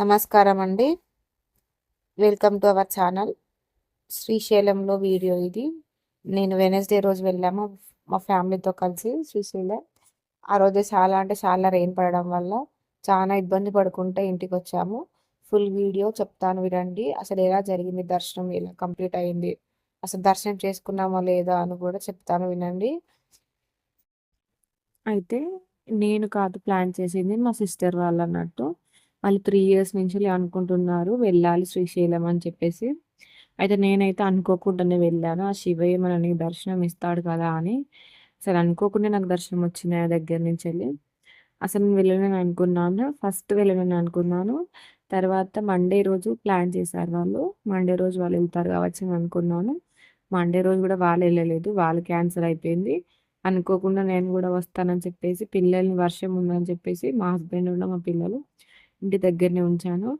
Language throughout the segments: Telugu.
నమస్కారం అండి వెల్కమ్ టు అవర్ ఛానల్ శ్రీశైలంలో వీడియో ఇది. నేను వెనస్డే రోజు వెళ్ళాము. మా ఫ్యామిలీతో కలిసి శ్రీశైలం. ఆ రోజు చాలా అంటే చాలా రెయిన్ పడడం వల్ల చాలా ఇబ్బంది పడుకుంటే ఇంటికి వచ్చాము. ఫుల్ వీడియో చెప్తాను వినండి. అసలు ఎలా జరిగింది? దర్శనం ఎలా కంప్లీట్ అయింది? అసలు దర్శనం చేసుకున్నామో లేదా అని కూడా చెప్తాను వినండి. అయితే నేను కాదు ప్లాన్ చేసింది మా సిస్టర్ వాళ్ళు అన్నట్టు. వాళ్ళు త్రీ ఇయర్స్ నుంచి అనుకుంటున్నారు వెళ్ళాలి శ్రీశైలం అని చెప్పేసి. అయితే నేనైతే అనుకోకుండానే వెళ్ళాను. ఆ శివయ్య మనని దర్శనం ఇస్తాడు కదా అని. అసలు అనుకోకుండా నాకు దర్శనం వచ్చింది ఆ దగ్గర నుంచి వెళ్ళి. అసలు నేను వెళ్ళనని అనుకున్నాను. ఫస్ట్ వెళ్ళనని అనుకున్నాను. తర్వాత మండే రోజు ప్లాన్ చేశారు వాళ్ళు. మండే రోజు వాళ్ళు వెళ్తారు కావచ్చు అని అనుకున్నాను. మండే రోజు కూడా వాళ్ళు వెళ్ళలేదు. వాళ్ళు క్యాన్సిల్ అయిపోయింది. అనుకోకుండా నేను కూడా వస్తానని చెప్పేసి పిల్లల్ని వర్షం ఉందని చెప్పేసి మా హస్బెండ్ ఉన్న మా పిల్లలు ఇంటి దగ్గరనే ఉంచాను.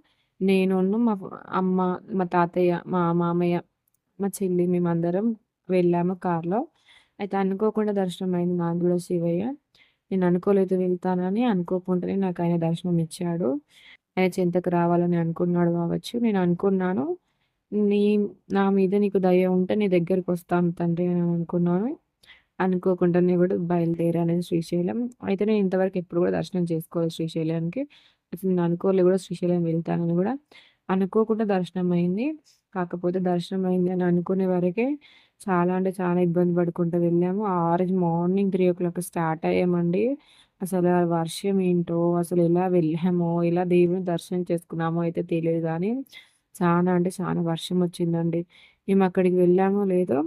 నేను మా అమ్మ మా తాతయ్య మా మామయ్య మా చెల్లి మేమందరం వెళ్ళాము కార్లో. అయితే అనుకోకుండా దర్శనం అయింది నాకు కూడా శివయ్య. నేను అనుకోలేదు వెళ్తానని అనుకోకుండానే నాకు ఆయన దర్శనం ఇచ్చాడు. ఆయన చింతకు రావాలని అనుకున్నాడు కావచ్చు. నేను అనుకున్నాను నీ నా మీద నీకు దయ ఉంటే నీ దగ్గరికి వస్తాను తండ్రి అని అనుకున్నాను. అనుకోకుండానే కూడా బయలుదేరాను శ్రీశైలం. అయితే నేను ఇంతవరకు ఎప్పుడు కూడా దర్శనం చేసుకోవాలి శ్రీశైలానికి. అసలు నేను అనుకోలే కూడా శ్రీశైలం వెళ్తానని కూడా. అనుకోకుండా దర్శనం అయింది. కాకపోతే దర్శనం అయింది అని అనుకునే వరకే చాలా అంటే చాలా ఇబ్బంది పడుకుంటూ వెళ్ళాము. ఆ రోజు morning three o'clock start అయ్యామండి. అసలు వర్షం ఏంటో అసలు ఎలా వెళ్ళామో ఎలా దేవుని దర్శనం చేసుకున్నామో అయితే తెలియదు కానీ చాలా అంటే చాలా వర్షం వచ్చిందండి. మేము అక్కడికి వెళ్ళామో లేదో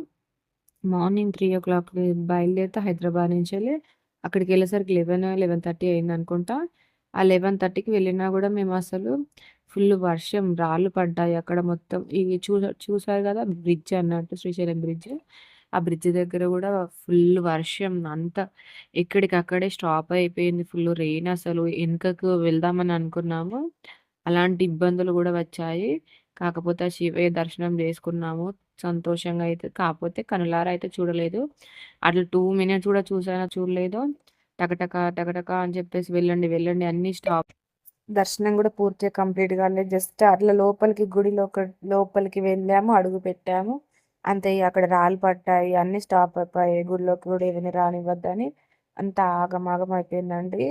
మార్నింగ్ త్రీ ఓ క్లాక్ బయలుదేరితే హైదరాబాద్ నుంచి వెళ్ళి అక్కడికి వెళ్ళేసరికి లెవెన్ లెవెన్ థర్టీ అయింది అనుకుంటా. ఆ లెవెన్ థర్టీకి వెళ్ళినా కూడా మేము అసలు ఫుల్ వర్షం రాళ్ళు పడ్డాయి అక్కడ మొత్తం. ఇవి చూ చూసారు కదా బ్రిడ్జ్ అన్నట్టు శ్రీశైలం బ్రిడ్జ్. ఆ బ్రిడ్జ్ దగ్గర కూడా ఫుల్ వర్షం అంతా. ఎక్కడికక్కడే స్టాప్ అయిపోయింది ఫుల్ రెయిన్ అసలు. వెనుకకు వెళ్దామని అనుకున్నాము. అలాంటి ఇబ్బందులు కూడా వచ్చాయి. కాకపోతే ఆ శివయ్య దర్శనం చేసుకున్నాము. సంతోషంగా అయితే కాకపోతే కనులారా అయితే చూడలేదు. అట్లా టూ మినిట్స్ కూడా చూసానా చూడలేదు. టకటక టకటక అని చెప్పేసి వెళ్ళండి వెళ్ళండి. అన్ని స్టాప్. దర్శనం కూడా పూర్తిగా కంప్లీట్ కాలేదు. జస్ట్ అట్లా లోపలికి గుడి లోపలికి వెళ్ళాము అడుగు పెట్టాము. అంతే అక్కడ రాళ్ళు పట్టాయి అన్ని స్టాప్ అయిపోయాయి. గుడిలోకి కూడా ఏమైనా రానివ్వద్దని అంత ఆగమాగం అయిపోయిందండి.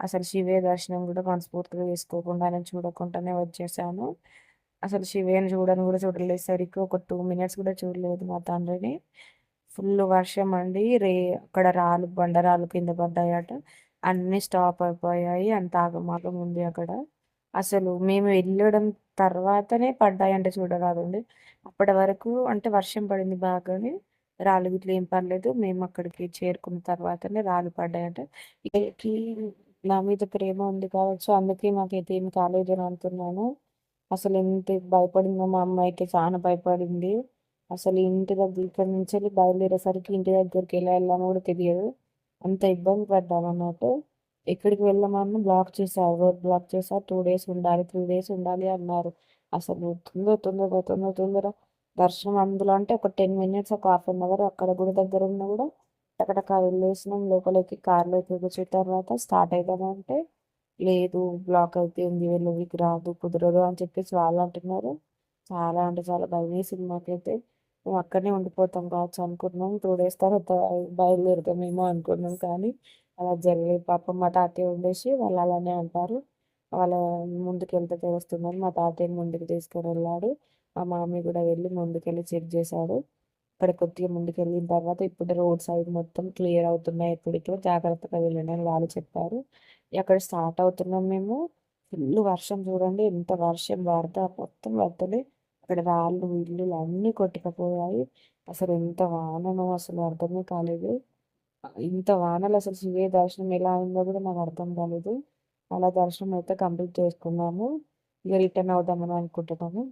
అసలు శివే దర్శనం కూడా మనస్ఫూర్తిగా చేసుకోకుండా చేసుకోకుండానే చూడకుండానే వచ్చేసాను. అసలు శివేని చూడని కూడా చూడలేదు. సరికి ఒక టూ మినిట్స్ కూడా చూడలేదు మా తండ్రిని. ఫుల్ వర్షం అండి. రే అక్కడ రాళ్ళు బండరాలు కింద పడ్డాయట. అన్నీ స్టాప్ అయిపోయాయి. అంత ఆగమాగం ఉంది అక్కడ. అసలు మేము వెళ్ళడం తర్వాతనే పడ్డాయంటే చూడరాదండి. అప్పటి వరకు అంటే వర్షం పడింది బాగానే. రాళ్ళు గిట్ల ఏం పర్లేదు మేము అక్కడికి చేరుకున్న తర్వాతనే రాళ్ళు పడ్డాయంట. నా మీద ప్రేమ ఉంది కావచ్చు. అందుకే మాకైతే ఏం కాలేదు అని అంటున్నాను. అసలు ఎంత భయపడిందో మా అమ్మ అయితే చాలా భయపడింది. అసలు ఇంటి దగ్గర ఇక్కడ నుంచి వెళ్ళి బయలుదేరేసరికి ఇంటి దగ్గరికి ఎలా వెళ్ళామో కూడా తెలియదు. అంత ఇబ్బంది పడ్డాం అన్నట్టు. ఎక్కడికి వెళ్ళమన్నా బ్లాక్ చేశారు రోడ్ బ్లాక్ చేశారు టూ డేస్ ఉండాలి త్రీ డేస్ ఉండాలి అన్నారు. అసలు తొందర తొందర తొందర తొందర దర్శనం అందులో అంటే ఒక టెన్ మినిట్స్ ఒక హాఫ్ అన్ అవర్ అక్కడ గుడి దగ్గర ఉన్న కూడా అక్కడ వెళ్ళేసినాం. లోపలికి కార్లో కూర్చున్న తర్వాత స్టార్ట్ అవుతామంటే లేదు బ్లాక్ అయితే ఉంది రాదు కుదరదు అని చెప్పేసి వాళ్ళు అంటున్నారు. చాలా అంటే చాలా భయం వేసింది మాకైతే మేము అక్కడనే ఉండిపోతాం కావచ్చు అనుకున్నాం. టూ డేస్ తర్వాత బయలుదేరుతామేమో అనుకున్నాం. కానీ అలా జరగలేదు పాపం మా తాతయ్య ఉండేసి వాళ్ళు అలానే అంటారు. వాళ్ళ ముందుకు వెళ్తే తెలుస్తుందని మా తాతయ్యని ముందుకు తీసుకొని వెళ్ళాడు. మా మామీ కూడా వెళ్ళి ముందుకెళ్ళి చెక్ చేశాడు. ఇక్కడ కొద్దిగా ముందుకు వెళ్ళిన తర్వాత ఇప్పుడు రోడ్ సైడ్ మొత్తం క్లియర్ అవుతున్నాయి. ఇప్పటికే జాగ్రత్తగా వెళ్ళండి అని వాళ్ళు చెప్పారు. అక్కడ స్టార్ట్ అవుతున్నాం మేము. ఫుల్ వర్షం చూడండి. ఎంత వర్షం వారితే మొత్తం వరదలే అక్కడ రాళ్ళు ఇల్లు అన్నీ కొట్టుకుపోయాయి. అసలు ఎంత వాననో అసలు అర్థమే కాలేదు. ఇంత వానలు అసలు శివే దర్శనం ఎలా అయిందో కూడా నాకు అర్థం కాలేదు. అలా దర్శనం అయితే కంప్లీట్ చేసుకున్నాము. ఇక రిటర్న్ అవుదామని అనుకుంటున్నాము.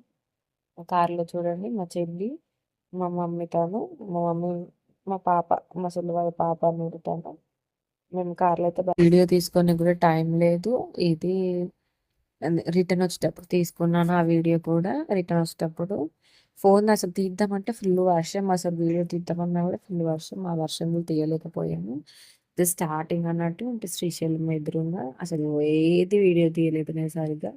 కార్లో చూడండి మా చెల్లి మా మమ్మీ తాను మా మమ్మీ మా పాప మా చెల్లి వాళ్ళ పాప నూరుతాను మేము కార్లో అయితే వీడియో తీసుకొని కూడా టైం లేదు. ఇది రిటర్న్ వచ్చేటప్పుడు తీసుకున్నాను ఆ వీడియో కూడా రిటర్న్ వచ్చేటప్పుడు. ఫోన్ అసలు తీద్దామంటే ఫుల్ వర్షం అసలు వీడియో తీద్దామన్నా కూడా ఫుల్ వర్షం. ఆ వర్షంలో తీయలేకపోయాము ఇది స్టార్టింగ్ అన్నట్టు అంటే శ్రీశైలం ఎదురుగా అసలు ఏది వీడియో తీయలేదు నేను సరిగ్గా.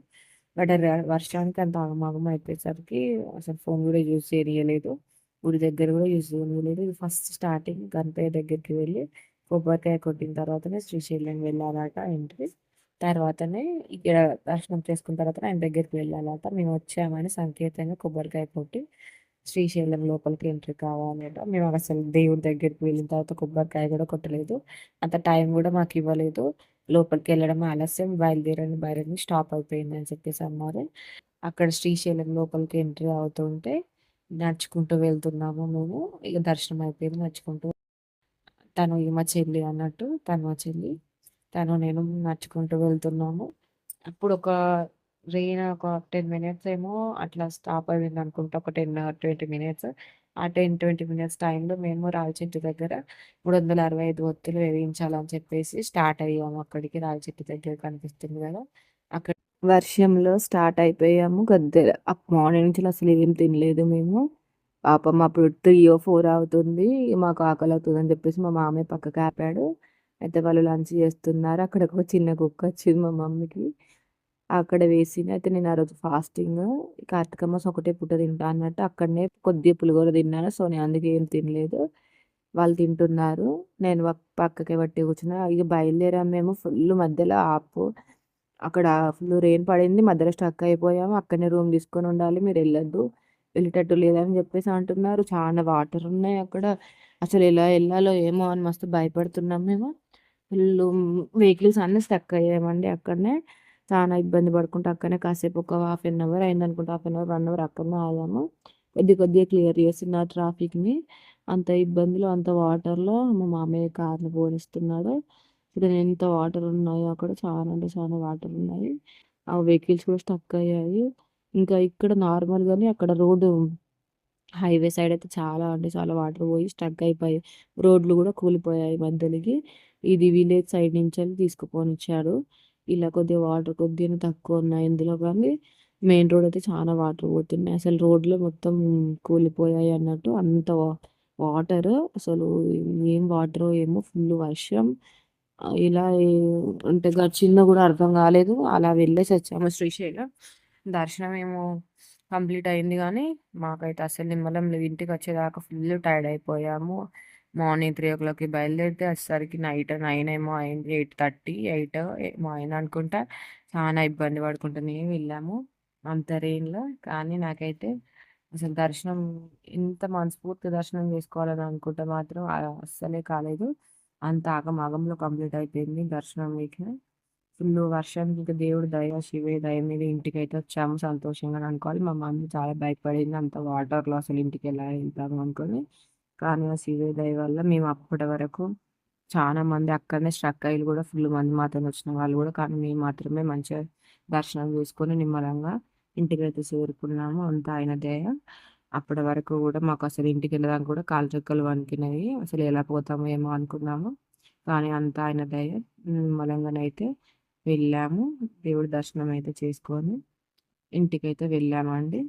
బట్ వర్షానికి అంత ఆగమాగం అయిపోయేసరికి అసలు ఫోన్ కూడా యూజ్ చేయలేదు. గుడి దగ్గర కూడా యూజ్ చేయలేదు. ఇది ఫస్ట్ స్టార్టింగ్ గణపయ్య దగ్గరికి వెళ్ళి కొబ్బరికాయ కొట్టిన తర్వాతనే శ్రీశైలం వెళ్ళాలట ఎంట్రీ. తర్వాతనే ఇక్కడ దర్శనం చేసుకున్న తర్వాత ఆయన దగ్గరికి వెళ్ళాలట. మేము వచ్చామని సంకేతంగా కొబ్బరికాయ కొట్టి శ్రీశైలం లోపలికి ఎంట్రీ కావాలట. మేము అసలు దేవుడి దగ్గరికి వెళ్ళిన తర్వాత కొబ్బరికాయ కూడా కొట్టలేదు. అంత టైం కూడా మాకు ఇవ్వలేదు. లోపలికి వెళ్ళడం ఆలస్యం బయలుదేరని బయలుదేరి స్టాప్ అయిపోయింది అని చెప్పేసి అన్నారు. అక్కడ శ్రీశైలం లోపలికి ఎంట్రీ అవుతుంటే నడుచుకుంటూ వెళ్తున్నాము మేము. ఇక దర్శనం అయిపోయింది నడుచుకుంటూ తను ఇగ మా చెల్లి అన్నట్టు. తను మా చెల్లి. తను నేను నడుచుకుంటూ వెళ్తున్నాము. అప్పుడు ఒక రెయిన్ ఒక 10 మినిట్స్ ఏమో అట్లా స్టాప్ అయింది అనుకుంటా. ఒక టెన్ ట్వంటీ మినిట్స్. ఆ 10, 20 మినిట్స్ టైంలో మేము రావి చెట్టు దగ్గర 365 ఒత్తులు వేయించాలని చెప్పేసి స్టార్ట్ అయ్యాము అక్కడికి. రావి చెట్టు దగ్గర కనిపిస్తుంది కదా! అక్కడ వర్షంలో స్టార్ట్ అయిపోయాము. గద్దె మార్నింగ్ నుంచి అసలు ఏం తినలేదు మేము. పాపం అప్పుడు 3 4 అవుతుంది. మాకు ఆకలి అవుతుందని చెప్పేసి మా మామయ్య పక్కకి ఆపాడు. అయితే వాళ్ళు లంచ్ చేస్తున్నారు. అక్కడ ఒక చిన్న కుక్క వచ్చింది మా మమ్మీకి. అక్కడ వేసింది. అయితే నేను ఆ రోజు ఫాస్టింగ్ కార్తీక మాసం ఒకటే పూట తింటా అన్నట్టు అక్కడనే కొద్దిగా పులిహోర తిన్నాను. సో, నేను అందుకే ఏం తినలేదు. వాళ్ళు తింటున్నారు. నేను పక్కకి పక్కకే పట్టి కూర్చున్నా. ఇక బయలుదేరాము మేము ఫుల్ మధ్యలో ఆపు. అక్కడ ఫుల్ రెయిన్ పడింది. మధ్యలో స్టక్ అయిపోయాము. అక్కడనే రూమ్ తీసుకొని ఉండాలి. మీరు వెళ్ళొద్దు. వెళ్ళేటట్టు లేదని చెప్పేసి అంటున్నారు. చాలా వాటర్ ఉన్నాయి అక్కడ. అసలు ఎలా వెళ్ళాలో ఏమో అని మస్తు భయపడుతున్నాం మేము. ఫుల్లు వెహికల్స్ అన్నీ స్టక్ అయ్యామండి అక్కడనే. చాలా ఇబ్బంది పడుకుంటూ అక్కడనే కాసేపు ఒక half an hour అయిందనుకుంటా. Half an hour, one hour అక్కడనే ఆగాము. కొద్ది కొద్దిగా క్లియర్ చేస్తున్నారు ట్రాఫిక్‌ని. అంత ఇబ్బందిలో, అంత వాటర్‌లో మా మామయ్య కార్‌ని పోనిస్తున్నాడు. చూడండి ఎంత వాటర్ ఉన్నాయో అక్కడ. చాలా అంటే చాలా వాటర్ ఉన్నాయి. ఆ వెహికల్స్ కూడా స్టక్ అయ్యాయి. ఇంకా ఇక్కడ నార్మల్‌గానే అక్కడ రోడ్డు హైవే సైడ్ అయితే చాలా అంటే చాలా వాటర్ పోయి స్టక్ అయిపోయాయి. రోడ్లు కూడా కూలిపోయాయి మధ్యలోకి. ఇది విలేజ్ సైడ్ నుంచి నుంచెల్లి తీసుకుపోనిచ్చారు. ఇలా కొద్దిగా వాటర్ కొద్దిగా తక్కువ ఉన్నాయి ఇందులో కానీ మెయిన్ రోడ్ అయితే చాలా వాటర్ పోతున్నాయి. అసలు రోడ్లు మొత్తం కూలిపోయాయి అన్నట్టు అంత వా వాటర్ అసలు ఏం వాటరో ఏమో ఫుల్ వర్షం. ఇలా అంటే గడిచిందో కూడా అర్థం కాలేదు. అలా వెళ్ళేసి వచ్చాము శ్రీశైలం. దర్శనం ఏమో కంప్లీట్ అయింది కానీ మాకైతే అసలు నిమ్మలం ఇంటికి వచ్చేదాకా ఫుల్ టైర్డ్ అయిపోయాము. మార్నింగ్ 3:00కి బయలుదేరితే వచ్చేసరికి నైట్ నైన్ ఏమో అయింది. 8:30, 8 ఏమో అయింది అనుకుంటా. చాలా ఇబ్బంది పడుకుంటూనే వెళ్ళాము. అంత రెయిన్‌లో. కానీ నాకైతే అసలు దర్శనం ఇంత మనస్ఫూర్తి దర్శనం చేసుకోవాలని అనుకుంటే మాత్రం అస్సలే కాలేదు. అంత ఆగమాగంలో కంప్లీట్ అయిపోయింది దర్శనం ఇక. ఫుల్ వర్షానికి ఇంకా దేవుడి దయ, శివే దయ మీద ఇంటికి అయితే వచ్చాము సంతోషంగా అనుకోవాలి. మా మమ్మీ చాలా భయపడింది. అంత వాటర్‌లో అసలు ఇంటికి ఎలా వెళ్తాము అనుకొని కానీ ఆ శివ దయ వల్ల మేము అప్పటి వరకు చాలా మంది అక్కడనే స్ట్రక్ అయ్యి కూడా ఫుల్ మంది మాత్రమే వచ్చిన వాళ్ళు కూడా. కానీ మేము మాత్రమే మంచిగా దర్శనం చేసుకొని నిమ్మలంగా ఇంటికి అయితే చేరుకున్నాము. అంతా ఆయన దయ. అప్పటి వరకు కూడా మాకు అసలు ఇంటికి వెళ్ళడానికి కూడా కాళ్ళు రెక్కలు వణికినవి అసలు ఎలా పోతామో ఏమో అనుకున్నాము. కానీ అంతా ఆయన దయ. నిమ్మలంగానైతే వెళ్ళాము. దేవుడి దర్శనం అయితే చేసుకొని ఇంటికైతే వెళ్ళామండి.